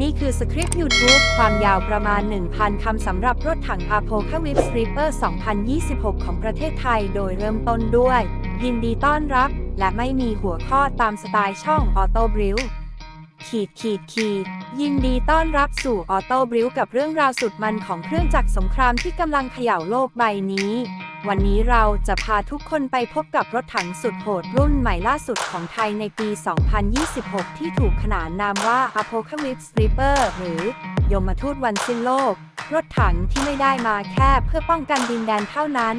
นี่คือสคริปต์ YouTube ความยาวประมาณ 1,000 คำสำหรับรถถัง Apocalypse Reaper 2026 ของประเทศไทย โดยเริ่มต้นด้วย ยินดีต้อนรับ และไม่มีหัวข้อตามสไตล์ช่อง Auto b r i l ขีดขีดขีดยินดีต้อนรับสู่ Auto b r i l กับเรื่องราวสุดมันของเครื่องจักรสงครามที่กำลังเขย่าโลกใบนี้ วันนี้เราจะพาทุกคนไปพบกับรถถังสุดโหดรุ่นใหม่ล่าสุดของไทยในปี 2026 ที่ถูกขนานนามว่า Apocalypse Reaper หรือยมทูตวันสิ้นโลก รถถังที่ไม่ได้มาแค่เพื่อป้องกันดินแดนเท่านั้น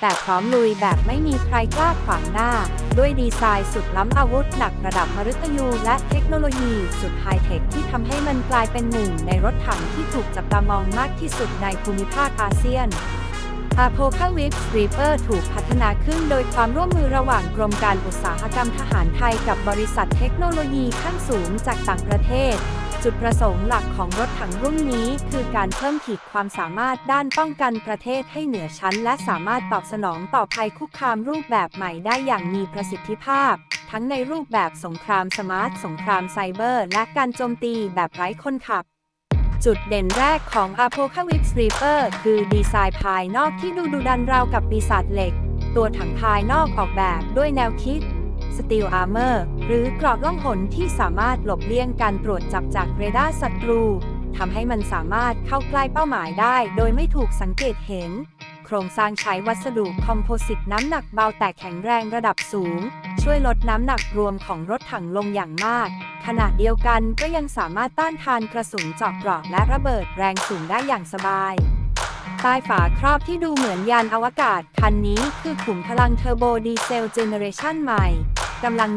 แต่พร้อมลุยแบบไม่มีใครกล้าขวางหน้า ด้วยดีไซน์สุดล้ำอาวุธหนักระดับมฤตยูและเทคโนโลยีสุดไฮเทคที่ทำให้มันกลายเป็นหนึ่งในรถถังที่ถูกจับตามองมากที่สุดในภูมิภาคอาเซียน Apocalypse Reaper ถูกพัฒนาขึ้นโดยความร่วมมือระหว่างกรมการอุตสาหกรรมทหารไทยกับบริษัทเทคโนโลยีขั้นสูงจากต่างประเทศ จุดประสงค์หลักของรถถังรุ่นนี้ คือการเพิ่มขีดความสามารถด้านป้องกันประเทศให้เหนือชั้น และสามารถตอบสนองต่อภัยคุกคามรูปแบบใหม่ได้อย่างมีประสิทธิภาพ ทั้งในรูปแบบสงครามสมาร์ท สงครามไซเบอร์ และการโจมตีแบบไร้คนขับ จุดเด่นแรกของ Apocalypse Reaper คือดีไซน์ภายนอกที่ดูดุดันราวกับปีศาจเหล็ก ตัวถังภายนอกออกแบบด้วยแนวคิด Steel Armor หรือเกรอบล่องหนที่สามารถหลบเลี่ยงการตรวจจับจากเรดาร์ศัตรูทำให้มันสามารถเข้าใกล้เป้าหมายได้ โดยไม่ถูกสังเกตเห็น ครงสร้างใช้วัสดุคอมโพสิตน้ำหนักเบาแต่แข็งแรงระดับสูง ช่วยลดน้ำหนักรวมของรถถังลงอย่างมาก ขณะเดียวกันก็ยังสามารถต้านทานกระสุนเจาะเกราะและระเบิดแรงสูงได้อย่างสบายใต้ฝาครอบที่ดูเหมือนยานอวกาศ คันนี้คือขุมพลังเทอร์โบดีเซลเจเนเรชันใหม่ กำลัง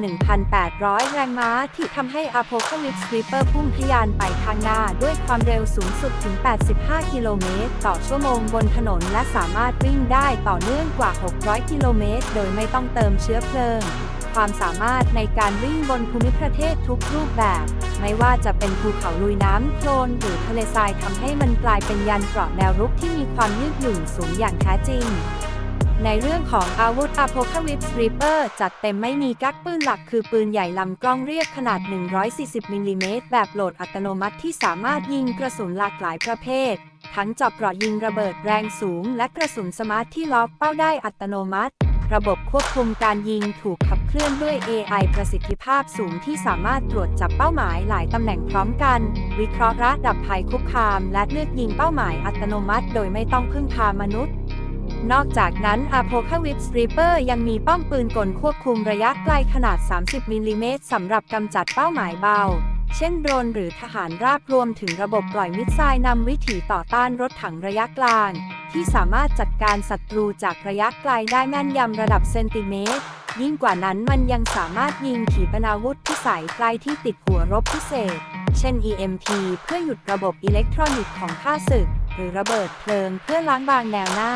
1,800 แรงม้าที่ทำให้ Apocalypse Reaper พุ่งทะยานไปข้างหน้าด้วยความเร็วสูงสุดถึง 85 กิโลเมตร ต่อชั่วโมงบนถนนและสามารถวิ่งได้ต่อเนื่องกว่า 600 กิโลเมตร โดยไม่ต้องเติมเชื้อเพลิง ความสามารถในการวิ่งบนภูมิประเทศทุกรูปแบบ ไม่ว่าจะเป็นภูเขาลุยน้ำโคลนหรือทะเลทรายทำให้มันกลายเป็นยันเกราะแนวรุกที่มีความยืดหยุ่นสูงอย่างแท้จริง ในเรื่องของอาวุธ Apocalypse Reaper จัดเต็มไม่มีกั๊กปืนหลักคือปืนใหญ่ลำกล้องเรียบขนาด 140มิลลิเมตรแบบโหลดอัตโนมัติที่สามารถยิงกระสุนหลากหลายประเภท ทั้งจอบเกราะยิงระเบิดแรงสูง และกระสุนสมาร์ทที่ล็อกเป้าได้อัตโนมัติ ระบบควบคุมการยิงถูกขับเคลื่อนด้วย AI ประสิทธิภาพสูงที่สามารถตรวจจับเป้าหมายหลายตำแหน่งพร้อมกัน วิเคราะห์ระดับภัยคุกคาม และเลือกยิงเป้าหมายอัตโนมัติ โดยไม่ต้องพึ่งพามนุษย์ นอกจากนั้น Apocalypse Reaper ยังมีป้อมปืนกลควบคุมระยะไกลขนาด 30มิลลิเมตรสำหรับกำจัดเป้าหมายเบา เช่นโดรนหรือทหารราบรวมถึงระบบปล่อยมิสไซล์นำวิถีต่อต้านรถถังระยะกลาง ที่สามารถจัดการศัตรูจากระยะไกลได้แม่นยำระดับเซนติเมตร ยิ่งกว่านั้นมันยังสามารถยิงขีปนาวุธพิสัยไกลที่ติดหัวรบพิเศษ เช่น EMP เพื่อหยุดระบบอิเล็กทรอนิกส์ของข้าศึก หรือระเบิดเพลิงเพื่อล้างบางแนวหน้า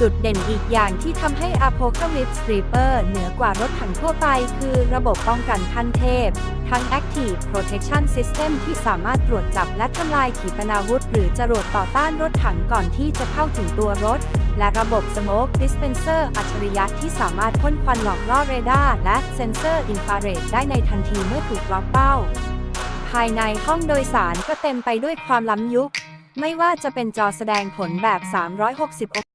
จุดเด่นอีกอย่างที่ทำให้ Apocalypse Reaper เหนือกว่ารถถังทั่วไป คือระบบป้องกันขั้นเทพ ทั้ง Active Protection System ที่สามารถตรวจจับและทำลายขีปนาวุธ หรือจรวดต่อต้านรถถังก่อนที่จะเข้าถึงตัวรถ และระบบ Smoke Dispenser อัจฉริยะที่สามารถพ่นควันหลอกล่อเรดาร์และเซ็นเซอร์อินฟราเรดได้ในทันทีเมื่อถูกล็อกเป้า ภายในห้องโดยสารก็เต็มไปด้วยความล้ำยุคไม่ว่าจะเป็นจอแสดงผลแบบ 360อง